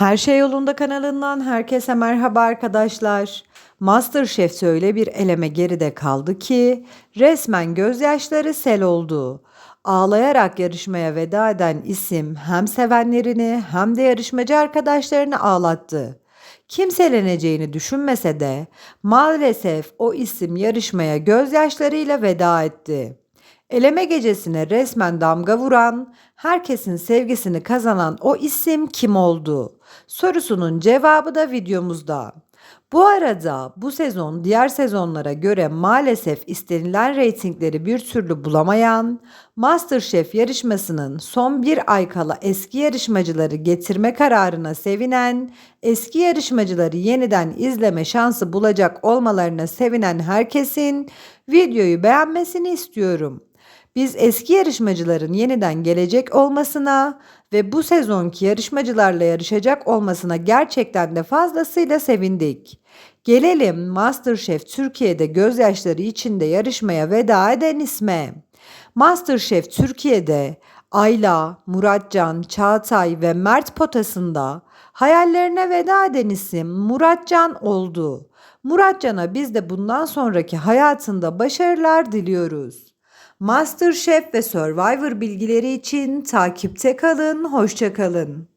Her Şey Yolunda kanalından herkese merhaba arkadaşlar. MasterChef öyle bir eleme geride kaldı ki resmen gözyaşları sel oldu. Ağlayarak yarışmaya veda eden isim hem sevenlerini hem de yarışmacı arkadaşlarını ağlattı. Kimseleneceğini düşünmese de maalesef o isim yarışmaya gözyaşlarıyla veda etti. Eleme gecesine resmen damga vuran, herkesin sevgisini kazanan o isim kim oldu? Sorusunun cevabı da videomuzda. Bu arada bu sezon diğer sezonlara göre maalesef istenilen reytingleri bir türlü bulamayan MasterChef yarışmasının son bir ay kala eski yarışmacıları getirme kararına sevinen, eski yarışmacıları yeniden izleme şansı bulacak olmalarına sevinen herkesin videoyu beğenmesini istiyorum. Biz eski yarışmacıların yeniden gelecek olmasına ve bu sezonki yarışmacılarla yarışacak olmasına gerçekten de fazlasıyla sevindik. Gelelim MasterChef Türkiye'de gözyaşları içinde yarışmaya veda eden isme. MasterChef Türkiye'de Ayla, Muratcan, Çağatay ve Mert potasında hayallerine veda eden isim Muratcan oldu. Muratcan'a biz de bundan sonraki hayatında başarılar diliyoruz. MasterChef ve Survivor bilgileri için takipte kalın, hoşça kalın.